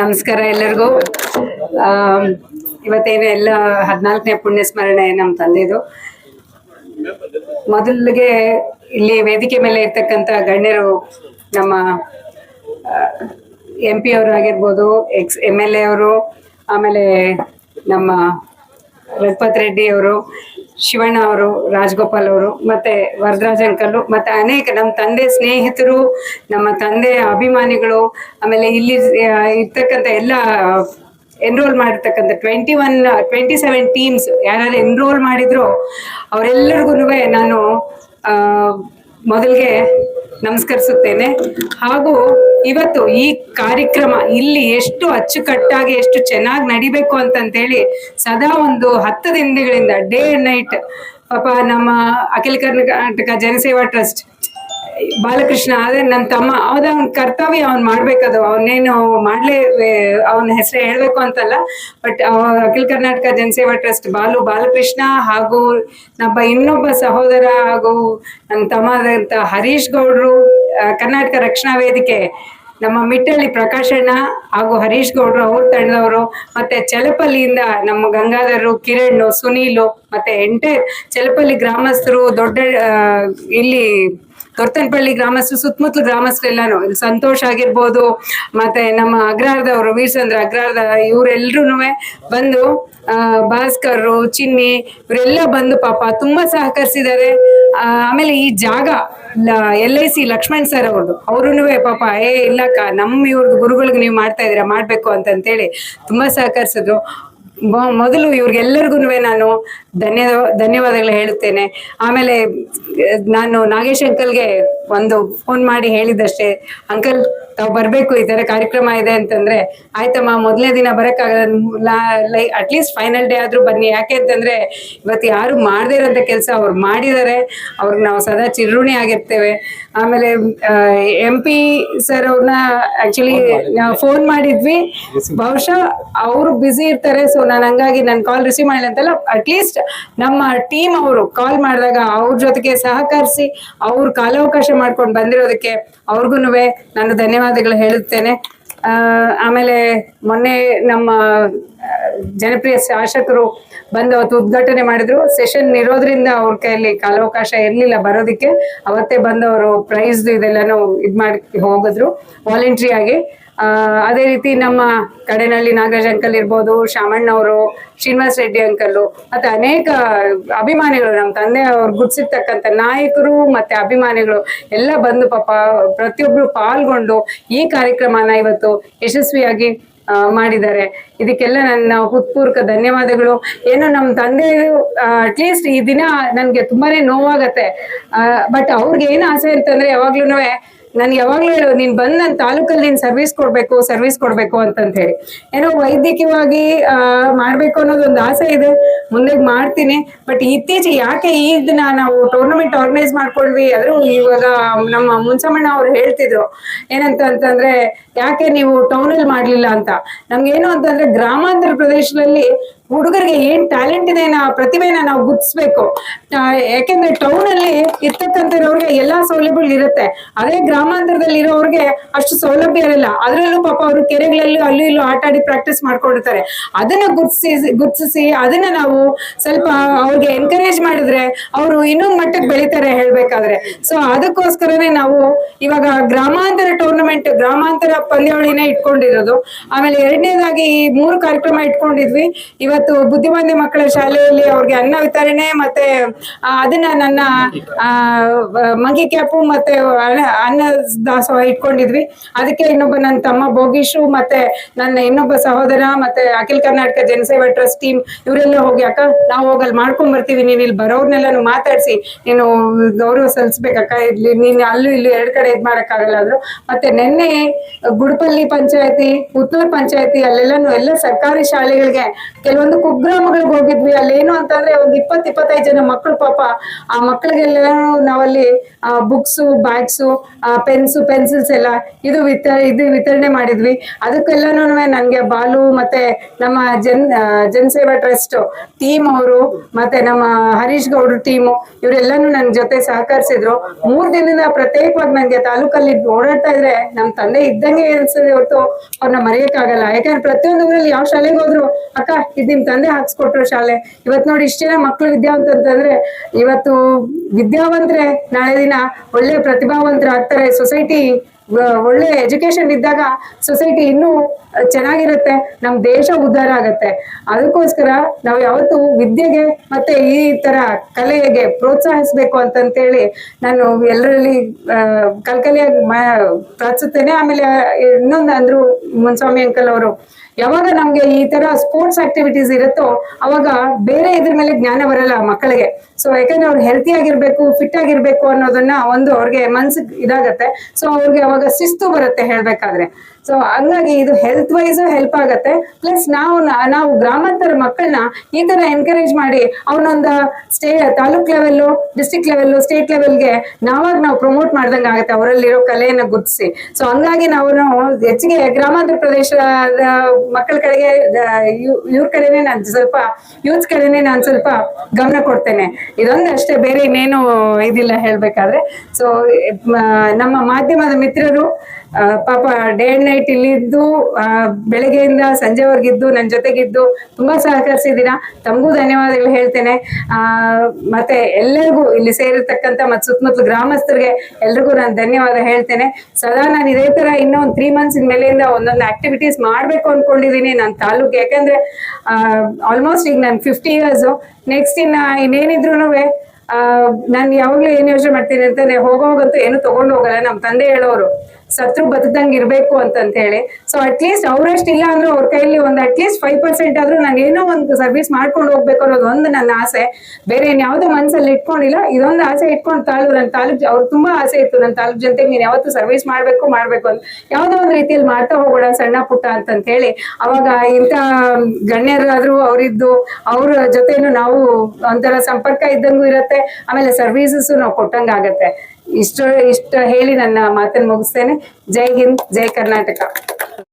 ನಮಸ್ಕಾರ ಎಲ್ಲರಿಗೂ. ಇವತ್ತೇನು ಎಲ್ಲ ಹದಿನಾಲ್ಕನೇ ಪುಣ್ಯ ಸ್ಮರಣೆ ನಮ್ಮ ತಂದೆದು. ಮೊದಲಿಗೆ ಇಲ್ಲಿ ವೇದಿಕೆ ಮೇಲೆ ಇರ್ತಕ್ಕಂಥ ಗಣ್ಯರು ನಮ್ಮ ಎಂ ಪಿ ಅವರು ಆಗಿರ್ಬೋದು ಎಕ್ಸ್ ಎಂ ಎಲ್ ಎ ಅವರು, ಆಮೇಲೆ ನಮ್ಮ ರಘುಪತ್ ರೆಡ್ಡಿ ಅವರು ಶಿವಣ್ಣ ಅವರು, ರಾಜ್ಗೋಪಾಲ್ ಅವರು, ಮತ್ತೆ ವರದರಾಜ್ ಅಂಕಲ್ ಮತ್ತೆ ಅನೇಕ ನಮ್ಮ ತಂದೆ ಸ್ನೇಹಿತರು, ನಮ್ಮ ತಂದೆ ಅಭಿಮಾನಿಗಳು, ಆಮೇಲೆ ಇಲ್ಲಿ ಇರ್ತಕ್ಕಂಥ ಎಲ್ಲ ಎನ್ರೋಲ್ ಮಾಡಿರ್ತಕ್ಕಂಥ twenty one twenty seven teams ಯಾರು ಎನ್ರೋಲ್ ಮಾಡಿದ್ರು ಅವರೆಲ್ಲರಿಗೂ ನಾನು ಮೊದಲಿಗೆ ನಮಸ್ಕರಿಸುತ್ತೇನೆ. ಹಾಗೂ ಇವತ್ತು ಈ ಕಾರ್ಯಕ್ರಮ ಇಲ್ಲಿ ಎಷ್ಟು ಅಚ್ಚುಕಟ್ಟಾಗಿ ಎಷ್ಟು ಚೆನ್ನಾಗಿ ನಡಿಬೇಕು ಅಂತಂತ ಹೇಳಿ ಸದಾ ಒಂದು ಹತ್ತು ದಿನಗಳಿಂದ ಡೇ ನೈಟ್ ಪಾಪ ನಮ್ಮ ಅಖಿಲ ಕರ್ನಾಟಕ ಜನಸೇವಾ ಟ್ರಸ್ಟ್, ಬಾಲಕೃಷ್ಣ, ಆದ್ರೆ ನನ್ನ ತಮ್ಮ ಅದ ಅವ್ನ ಕರ್ತವ್ಯ ಅವ್ನು ಮಾಡ್ಬೇಕದು, ಅವನೇನು ಮಾಡ್ಲೇ, ಅವನ ಹೆಸರು ಹೇಳ್ಬೇಕು ಅಂತಲ್ಲ ಬಟ್ ಅಖಿಲ ಕರ್ನಾಟಕ ಜನಸೇವಾ ಟ್ರಸ್ಟ್ ಬಾಲು ಬಾಲಕೃಷ್ಣ ಹಾಗೂ ನಮ್ಮ ಇನ್ನೊಬ್ಬ ಸಹೋದರ ಹಾಗೂ ನನ್ನ ತಮ್ಮದಂತ ಹರೀಶ್ ಗೌಡ್ರು ಕರ್ನಾಟಕ ರಕ್ಷಣಾ ವೇದಿಕೆ, ನಮ್ಮ ಮಿಟ್ಟಳ್ಳಿ ಪ್ರಕಾಶಣ್ಣ ಹಾಗೂ ಹರೀಶ್ ಗೌಡ್ರು, ಅವ್ರ ತಂಡದವರು, ಮತ್ತೆ ಚಲಪಲ್ಲಿಯಿಂದ ನಮ್ಮ ಗಂಗಾಧರರು ಕಿರಣ್ ಸುನೀಲು, ಮತ್ತೆ ಎಂಟೆ ಚಲಪಲ್ಲಿ ಗ್ರಾಮಸ್ಥರು, ದೊಡ್ಡ ಇಲ್ಲಿ ತೊರ್ತನಪಳ್ಳಿ ಗ್ರಾಮಸ್ಥರು, ಸುತ್ತಮುತ್ತಲು ಗ್ರಾಮಸ್ಥರೆಲ್ಲಾನು ಇಲ್ಲಿ ಸಂತೋಷ್ ಆಗಿರ್ಬೋದು, ಮತ್ತೆ ನಮ್ಮ ಅಗ್ರಹಾರದವರು ವೀರಚಂದ್ರ ಅಗ್ರಹಾರದ ಇವರೆಲ್ಲರೂ ಬಂದು ಭಾಸ್ಕರ್ ಚಿನ್ನಿ, ಇವರೆಲ್ಲ ಬಂದು ಪಾಪ ತುಂಬಾ ಸಹಕರಿಸಿದ್ದಾರೆ. ಆಮೇಲೆ ಈ ಜಾಗ L I C Laxman sir ಅವರು ಅವ್ರೂ ಪಾಪ, ಏ, ಇಲ್ಲಕ್ಕ ನಮ್ಮ ಇವ್ರದ್ದು ಗುರುಗಳಿಗೆ ನೀವು ಮಾಡ್ತಾ ಇದ್ದೀರಾ, ಮಾಡಬೇಕು ಅಂತಂತೇಳಿ ತುಂಬಾ ಸಹಕರಿಸಿದ್ರು. ಮೊದಲು ಇವ್ರಿಗೆಲ್ಲರಿಗೂ ನಾನು ಧನ್ಯ ಧನ್ಯವಾದಗಳು ಹೇಳುತ್ತೇನೆ. ಆಮೇಲೆ ನಾನು ನಾಗೇಶ್ ಅಂಕಲ್ಗೆ ಒಂದು ಫೋನ್ ಮಾಡಿ ಹೇಳಿದ್ದಷ್ಟೇ. ಅಂಕಲ್ ತಾವು ಬರಬೇಕು ಈ ತರ ಕಾರ್ಯಕ್ರಮ ಇದೆ ಅಂತಂದ್ರೆ ಆಯ್ತಮ್ಮ ಮೊದಲನೇ ದಿನ ಬರೋಕ್ಕಾಗಲ್ಲ ಲೈ ಅಟ್ಲೀಸ್ಟ್ ಫೈನಲ್ ಡೇ ಆದರೂ ಬನ್ನಿ. ಯಾಕೆ ಅಂತಂದ್ರೆ ಇವತ್ತು ಯಾರು ಮಾಡದೇ ಇರೋಂಥ ಕೆಲಸ ಅವ್ರು ಮಾಡಿದ್ದಾರೆ ಅವ್ರಿಗೆ ನಾವು ಸದಾ ಚಿರುಣಿ ಆಗಿರ್ತೇವೆ. ಆಮೇಲೆ ಎಂ ಪಿ ಸರ್ ಅವ್ರನ್ನ ಆಕ್ಚುಲಿ ನಾವು ಫೋನ್ ಮಾಡಿದ್ವಿ. ಬಹುಶಃ ಅವರು ಬ್ಯುಸಿ ಇರ್ತಾರೆ ಸೊ ನಾನು ಹಂಗಾಗಿ ನಾನು ಕಾಲ್ ರಿಸೀವ್ ಮಾಡಿಲ್ಲ ಅಂತಲ್ಲ ಅಟ್ಲೀಸ್ಟ್ ನಮ್ಮ ಟೀಮ್ ಅವರು ಕಾಲ್ ಮಾಡಿದಾಗ ಅವ್ರ ಜೊತೆಗೆ ಸಹಕರಿಸಿ ಅವ್ರು ಕಾಲಾವಕಾಶ ಮಾಡ್ಕೊಂಡು ಬಂದಿರೋದಕ್ಕೆ ಅವ್ರಿಗೂ ನಾನು ಧನ್ಯವಾದಗಳು ಹೇಳುತ್ತೇನೆ. ಆಮೇಲೆ ಮೊನ್ನೆ ನಮ್ಮ ಜನಪ್ರಿಯ ಶಾಸಕರು ಬಂದು ಅವತ್ತು ಉದ್ಘಾಟನೆ ಮಾಡಿದ್ರು. ಸೆಷನ್ ಇರೋದ್ರಿಂದ ಅವ್ರ ಕೈಯಲ್ಲಿ ಕಾಲಾವಕಾಶ ಇರಲಿಲ್ಲ ಬರೋದಕ್ಕೆ. ಅವತ್ತೇ ಬಂದವರು ಪ್ರೈಸ್ ಇದೆಲ್ಲಾನು ಇದು ಮಾಡಿ ಹೋಗಿದ್ರು ವಾಲಂಟ್ರಿ ಆಗಿ. ಅದೇ ರೀತಿ ನಮ್ಮ ಕಡೆನಲ್ಲಿ ನಾಗರಾಜ್ ಅಂಕಲ್ ಇರ್ಬೋದು, ಶಾಮಣ್ಣ ಅವರು, ಶ್ರೀನಿವಾಸ್ ರೆಡ್ಡಿ ಅಂಕಲ್ಲು ಮತ್ತೆ ಅನೇಕ ಅಭಿಮಾನಿಗಳು ನಮ್ಮ ತಂದೆ ಅವ್ರು ಗುಡ್ಸಿರ್ತಕ್ಕಂಥ ನಾಯಕರು ಮತ್ತೆ ಅಭಿಮಾನಿಗಳು ಎಲ್ಲ ಬಂದು ಪಾಪ ಪ್ರತಿಯೊಬ್ರು ಪಾಲ್ಗೊಂಡು ಈ ಕಾರ್ಯಕ್ರಮನ ಇವತ್ತು ಯಶಸ್ವಿಯಾಗಿ ಮಾಡಿದ್ದಾರೆ. ಇದಕ್ಕೆಲ್ಲ ನನ್ನ ಹೃತ್ಪೂರ್ವಕ ಧನ್ಯವಾದಗಳು. ಏನೋ ನಮ್ಮ ತಂದೆ ಅಟ್ಲೀಸ್ಟ್ ಈ ದಿನ ನನಗೆ ತುಂಬಾನೇ ನೋವಾಗತ್ತೆ. ಬಟ್ ಅವ್ರಿಗೆ ಏನು ಆಸೆ ಅಂತಂದ್ರೆ ಯಾವಾಗ್ಲೂ ನನ್ಗೆ ಯಾವಾಗ್ಲೂ ಹೇಳು, ನೀನ್ ಬಂದ್ ನನ್ನ ತಾಲೂಕಲ್ಲಿ ನೀನ್ ಸರ್ವಿಸ್ ಕೊಡ್ಬೇಕು ಸರ್ವಿಸ್ ಕೊಡ್ಬೇಕು ಅಂತಂತ ಹೇಳಿ. ಏನೋ ವೈದ್ಯಕೀಯವಾಗಿ ಮಾಡ್ಬೇಕು ಅನ್ನೋದು ಒಂದು ಆಸೆ ಇದೆ. ಮುಂದೆ ಮಾಡ್ತೀನಿ. ಬಟ್ ಇತ್ತೀಚೆಗೆ ಯಾಕೆ ಈ ದಿನ ನಾವು ಟೂರ್ನಮೆಂಟ್ ಆರ್ಗನೈಸ್ ಮಾಡ್ಕೊಳ್ವಿ? ಆದ್ರೂ ಇವಾಗ ನಮ್ಮ ಮುನ್ಸಮಣ್ಣ ಅವ್ರು ಹೇಳ್ತಿದ್ರು. ಏನಂತ ಅಂತಂದ್ರೆ, ಯಾಕೆ ನೀವು ಟೌನಲ್ಲಿ ಮಾಡ್ಲಿಲ್ಲ ಅಂತ? ನಮ್ಗೇನು ಅಂತಂದ್ರೆ ಗ್ರಾಮಾಂತರ ಪ್ರದೇಶದಲ್ಲಿ ಹುಡುಗರಿಗೆ ಏನ್ ಟ್ಯಾಲೆಂಟ್ ಇದೆ ಪ್ರತಿಭೆನ ನಾವು ಗುರ್ತಿಸ್ಬೇಕು. ಯಾಕೆಂದ್ರೆ ಟೌನ್ ಅಲ್ಲಿ ಇರ್ತಕ್ಕಂಥವ್ರಿಗೆ ಎಲ್ಲಾ ಸೌಲಭ್ಯಗಳು ಇರುತ್ತೆ. ಅದೇ ಗ್ರಾಮಾಂತರದಲ್ಲಿ ಇರೋರಿಗೆ ಅಷ್ಟು ಸೌಲಭ್ಯ ಇರಲ್ಲ. ಅದ್ರಲ್ಲೂ ಪಾಪ ಅವರು ಕೆರೆಗಳಲ್ಲೂ ಅಲ್ಲೂ ಇಲ್ಲೂ ಆಟ ಆಡಿ ಪ್ರಾಕ್ಟೀಸ್ ಮಾಡ್ಕೊಂಡಿರ್ತಾರೆ. ಅದನ್ನ ಗುರ್ತಿಸಿ ಗುರ್ತಿಸಿ ಅದನ್ನ ನಾವು ಸ್ವಲ್ಪ ಅವ್ರಿಗೆ ಎನ್ಕರೇಜ್ ಮಾಡಿದ್ರೆ ಅವರು ಇನ್ನೊಂದು ಮಟ್ಟಕ್ಕೆ ಬೆಳಿತಾರೆ ಹೇಳ್ಬೇಕಾದ್ರೆ. ಸೊ ಅದಕ್ಕೋಸ್ಕರನೇ ನಾವು ಇವಾಗ ಗ್ರಾಮಾಂತರ ಟೂರ್ನಮೆಂಟ್ ಗ್ರಾಮಾಂತರ ಪಂದ್ಯಾವಳಿನೇ ಇಟ್ಕೊಂಡಿರೋದು. ಆಮೇಲೆ ಎರಡನೇದಾಗಿ ಈ ಮೂರು ಕಾರ್ಯಕ್ರಮ ಇಟ್ಕೊಂಡಿದ್ವಿ. ಇವತ್ತು ಬುದ್ಧಿಮಾಂದ್ಯ ಮಕ್ಕಳ ಶಾಲೆಯಲ್ಲಿ ಅವ್ರಿಗೆ ಅನ್ನ ವಿತರಣೆ ಮತ್ತೆ ಅದನ್ನ ನನ್ನ ಮಂಗಿ ಕ್ಯಾಪು ಮತ್ತೆ ಅನ್ನ- ದಾಸೋಹ ಇಟ್ಕೊಂಡಿದ್ವಿ. ಅದಕ್ಕೆ ಇನ್ನೊಬ್ಬ ನನ್ನ ತಮ್ಮ ಬೋಗೀಶು ಮತ್ತೆ ನನ್ನ ಇನ್ನೊಬ್ಬ ಸಹೋದರ ಮತ್ತೆ ಅಖಿಲ್ ಕರ್ನಾಟಕ ಜನಸೇವಾ ಟ್ರಸ್ಟ್ ಟೀಮ್ ಇವರೆಲ್ಲ ಹೋಗಿ, ಅಕ್ಕ, ನಾವು ಹೋಗಲ್ಲಿ ಮಾಡ್ಕೊಂಡ್ ಬರ್ತೀವಿ. ನೀನ್ ಇಲ್ಲಿ ಬರೋರ್ನೆಲ್ಲ ಮಾತಾಡಿಸಿ. ನೀನು ಗೌರವ ಸಲ್ಲಿಸ್ಬೇಕಕ್ಕ ಇಲ್ಲಿ ನೀನು ಅಲ್ಲೂ ಇಲ್ಲಿ ಎರಡ್ ಕಡೆ ಇದ್ ಮಾಡಕ್ಕಾಗಲ್ಲ ಅಂದ್ರು. ಮತ್ತೆ ನಿನ್ನೆ ಗುಡ್ಪಲ್ಲಿ ಪಂಚಾಯತಿ, ಪುತ್ತೂರ್ ಪಂಚಾಯತಿ ಅಲ್ಲೆಲ್ಲಾನು ಎಲ್ಲ ಸರ್ಕಾರಿ ಶಾಲೆಗಳಿಗೆ ಕೆಲವೊಂದು ಕುಗ್ರಾಮಗಳಿಗೆ ಹೋಗಿದ್ವಿ. ಅಲ್ಲೇನು ಅಂತಂದ್ರೆ ಒಂದು ಇಪ್ಪತ್ ಇಪ್ಪತ್ತೈದು ಜನ ಮಕ್ಕಳು ಪಾಪ, ಆ ಮಕ್ಕಳಿಗೆಲ್ಲ ನಾವಲ್ಲಿ ಬುಕ್ಸು ಬ್ಯಾಗ್ಸು ಪೆನ್ಸು ಪೆನ್ಸಿಲ್ಸ್ ಎಲ್ಲ ಇದು ವಿತ ಇದು ವಿತರಣೆ ಮಾಡಿದ್ವಿ. ಅದಕ್ಕೆಲ್ಲನೂ ನನಗೆ ಬಾಲು ಮತ್ತೆ ನಮ್ಮ ಜನ್ ಜನಸೇವಾ ಟ್ರಸ್ಟ್ ಟೀಮ್ ಅವರು ಮತ್ತೆ ನಮ್ಮ ಹರೀಶ್ ಗೌಡ್ರ ಟೀಮು ಇವರೆಲ್ಲಾನು ನನ್ನ ಜೊತೆ ಸಹಕರಿಸಿದ್ರು. ಮೂರ್ ದಿನದಿಂದ ಪ್ರತ್ಯೇಕವಾಗಿ ನನಗೆ ತಾಲೂಕಲ್ಲಿ ಓಡಾಡ್ತಾ ಇದ್ರೆ ನಮ್ ತಂದೆ ಇದ್ದಂಗೆ ಅನ್ಸದೆ ಹೊರತು ಅವ್ರನ್ನ ಮರೆಯಕ್ಕಾಗಲ್ಲ. ಯಾಕಂದ್ರೆ ಪ್ರತಿಯೊಂದು ಊರಲ್ಲಿ ಯಾವ ಶಾಲೆಗೆ ಹೋದ್ರು, ಅಕ್ಕ, ಇದ್ ನಿಮ್ ತಂದೆ ಹಾಕ್ಸ್ಕೊಟ್ರು ಶಾಲೆ. ಇವತ್ ನೋಡಿ ಇಷ್ಟ ಜನ ಮಕ್ಳು ವಿದ್ಯಾವಂತ ಅಂತಂದ್ರೆ ಇವತ್ತು ವಿದ್ಯಾವಂತ್ರೆ ನಾಳೆ ದಿನ ಒಳ್ಳೆ ಪ್ರತಿಭಾವಂತರು ಆಗ್ತಾರೆ. ಸೊಸೈಟಿ ಒಳ್ಳೆ ಎಜುಕೇಶನ್ ಇದ್ದಾಗ ಸೊಸೈಟಿ ಇನ್ನೂ ಚೆನ್ನಾಗಿರುತ್ತೆ, ನಮ್ ದೇಶ ಉದ್ಧಾರ ಆಗತ್ತೆ. ಅದಕ್ಕೋಸ್ಕರ ನಾವು ಯಾವತ್ತು ವಿದ್ಯೆಗೆ ಮತ್ತೆ ಈ ತರ ಕಲೆಗೆ ಪ್ರೋತ್ಸಾಹಿಸ್ಬೇಕು ಅಂತಂತೇಳಿ ನಾನು ಎಲ್ಲರಲ್ಲಿ ಕಲ್ಕಲಿಯಾಗಿ ಪ್ರಾರ್ಥಿಸುತ್ತೇನೆ. ಆಮೇಲೆ ಇನ್ನೊಂದು ಅಂದ್ರು ಮುನ್ಸ್ವಾಮಿ ಅಂಕಲ್ ಅವರು, ಯಾವಾಗ ನಮ್ಗೆ ಈ ತರ ಸ್ಪೋರ್ಟ್ಸ್ ಆಕ್ಟಿವಿಟೀಸ್ ಇರುತ್ತೋ ಅವಾಗ ಬೇರೆ ಇದ್ರ ಮೇಲೆ ಜ್ಞಾನ ಬರಲ್ಲ ಮಕ್ಕಳಿಗೆ. ಸೊ ಯಾಕಂದ್ರೆ ಅವ್ರು ಹೆಲ್ತಿ ಆಗಿರ್ಬೇಕು ಫಿಟ್ ಆಗಿರ್ಬೇಕು ಅನ್ನೋದನ್ನ ಒಂದು ಅವ್ರಿಗೆ ಮನ್ಸಿಗೆ ಇದಾಗತ್ತೆ. ಸೊ ಅವ್ರಿಗೆ ಅವಾಗ ಶಿಸ್ತು ಬರುತ್ತೆ ಹೇಳ್ಬೇಕಾದ್ರೆ. ಸೊ ಹಂಗಾಗಿ ಇದು ಹೆಲ್ತ್ ವೈಸ್ ಹೆಲ್ಪ್ ಆಗತ್ತೆ. ಪ್ಲಸ್ ನಾವು ನಾವು ಗ್ರಾಮಾಂತರ ಮಕ್ಕಳನ್ನ ಈ ತರ ಎನ್ಕರೇಜ್ ಮಾಡಿ ಅವನೊಂದು stay taluk level district level state ಲೆವೆಲ್ಗೆ ನಾವಾಗ ನಾವು ಪ್ರಮೋಟ್ ಮಾಡ್ದಂಗೆ ಆಗುತ್ತೆ ಅವರಲ್ಲಿರೋ ಕಲೆಯನ್ನ ಗುರುತಿಸಿ. ಸೊ ಹಂಗಾಗಿ ನಾವು ಹೆಚ್ಚಿಗೆ ಗ್ರಾಮಾಂತರ ಪ್ರದೇಶದ ಮಕ್ಕಳ ಕಡೆಗೆ ಇವ್ರ ಕಡೆನೆ ನಾನು ಸ್ವಲ್ಪ ಯೂತ್ ಕಡೆನೆ ನಾನು ಸ್ವಲ್ಪ ಗಮನ ಕೊಡ್ತೇನೆ. ಇದೊಂದು ಅಷ್ಟೇ, ಬೇರೆ ಇನ್ನೇನು ಇದಿಲ್ಲ ಹೇಳ್ಬೇಕಾದ್ರೆ. ಸೊ ನಮ್ಮ ಮಾಧ್ಯಮದ ಮಿತ್ರರು ಪಾಪ ಡೇ ಅಂಡ್ ನೈಟ್ ಇಲ್ಲಿದ್ದು ಬೆಳಗ್ಗೆಯಿಂದ ಸಂಜೆವರೆಗಿದ್ದು ನನ್ನ ಜೊತೆಗಿದ್ದು ತುಂಬಾ ಸಹಕರಿಸಿದ್ದೀರಾ? ತಮಗೂ ಧನ್ಯವಾದಗಳು ಹೇಳ್ತೇನೆ. ಮತ್ತೆ ಎಲ್ಲರಿಗೂ ಇಲ್ಲಿ ಸೇರಿರ್ತಕ್ಕಂಥ ಮತ್ತು ಸುತ್ತಮುತ್ತಲು ಗ್ರಾಮಸ್ಥರಿಗೆ ಎಲ್ರಿಗೂ ನಾನು ಧನ್ಯವಾದ ಹೇಳ್ತೇನೆ. ಸದಾ ನಾನು ಇದೇ ತರ ಇನ್ನೂ ಒಂದು ತ್ರೀ ಮಂತ್ಸ್ ಮೇಲೆಯಿಂದ ಒಂದೊಂದು ಆಕ್ಟಿವಿಟೀಸ್ ಮಾಡ್ಬೇಕು ಅನ್ಕೊಂಡಿದೀನಿ ನನ್ನ ತಾಲೂಕು. ಯಾಕಂದ್ರೆ ಆಲ್ಮೋಸ್ಟ್ ಈಗ ನಾನು ಫಿಫ್ಟಿ ಇಯರ್ಸು ನೆಕ್ಸ್ಟ್ ಇನ್ನ ಇನ್ನೇನಿದ್ರು ನಾನು ಯಾವಾಗ್ಲೂ ಏನ್ ಯೋಚನೆ ಮಾಡ್ತೀನಿ ಅಂತಂದ್ರೆ ಹೋಗೋಗಂತೂ ಏನು ತಗೊಂಡು ಹೋಗಲ್ಲ. ನಮ್ಮ ತಂದೆ ಹೇಳೋರು. ಸತ್ರು ಬದುಕಂಗ್ ಇರ್ಬೇಕು ಅಂತಂತ ಹೇಳಿ. ಸೊ ಅಟ್ಲೀಸ್ಟ್ ಅವ್ರಷ್ಟು ಇಲ್ಲ ಅಂದ್ರೆ ಅವ್ರ ಕೈಲಿ ಒಂದು ಅಟ್ಲೀಸ್ಟ್ ಫೈವ್ ಪರ್ಸೆಂಟ್ ಆದ್ರೂ ನಾನು ಏನೋ ಒಂದು ಸರ್ವಿಸ್ ಮಾಡ್ಕೊಂಡು ಹೋಗ್ಬೇಕು ಅನ್ನೋದು ಒಂದು ನನ್ನ ಆಸೆ. ಬೇರೆ ಯಾವ್ದು ಮನ್ಸಲ್ಲಿ ಇಟ್ಕೊಂಡಿಲ್ಲ, ಇದೊಂದು ಆಸೆ ಇಟ್ಕೊಂಡು ತಾಳು ನನ್ನ ತಾಲೂಕ್ ಅವ್ರು ತುಂಬಾ ಆಸೆ ಇತ್ತು ನನ್ನ ತಾಲೂಕ್ ಜನತೆಗೆ ನೀನ್ ಯಾವತ್ತು ಸರ್ವಿಸ್ ಮಾಡ್ಬೇಕು ಮಾಡ್ಬೇಕು ಅಂತ ಯಾವ್ದೋ ಒಂದ್ ರೀತಿಯಲ್ಲಿ ಮಾಡ್ತಾ ಹೋಗೋಣ ಸಣ್ಣ ಪುಟ್ಟ ಅಂತಂತ ಹೇಳಿ. ಅವಾಗ ಇಂಥ ಗಣ್ಯರಾದ್ರು ಅವರಿದ್ದು, ಅವ್ರ ಜೊತೆನು ನಾವು ಒಂಥರ ಸಂಪರ್ಕ ಇದ್ದಂಗೂ ಇರತ್ತೆ. ಆಮೇಲೆ ಸರ್ವಿಸಸ್ ನಾವು ಕೊಟ್ಟಂಗ ಆಗತ್ತೆ. ಇಷ್ಟು ಇಷ್ಟ ಹೇಳಿ ನನ್ನ ಮಾತನ್ನು ಮುಗಿಸ್ತೇನೆ. ಜೈ ಹಿಂದ್ ಜೈ ಕರ್ನಾಟಕ.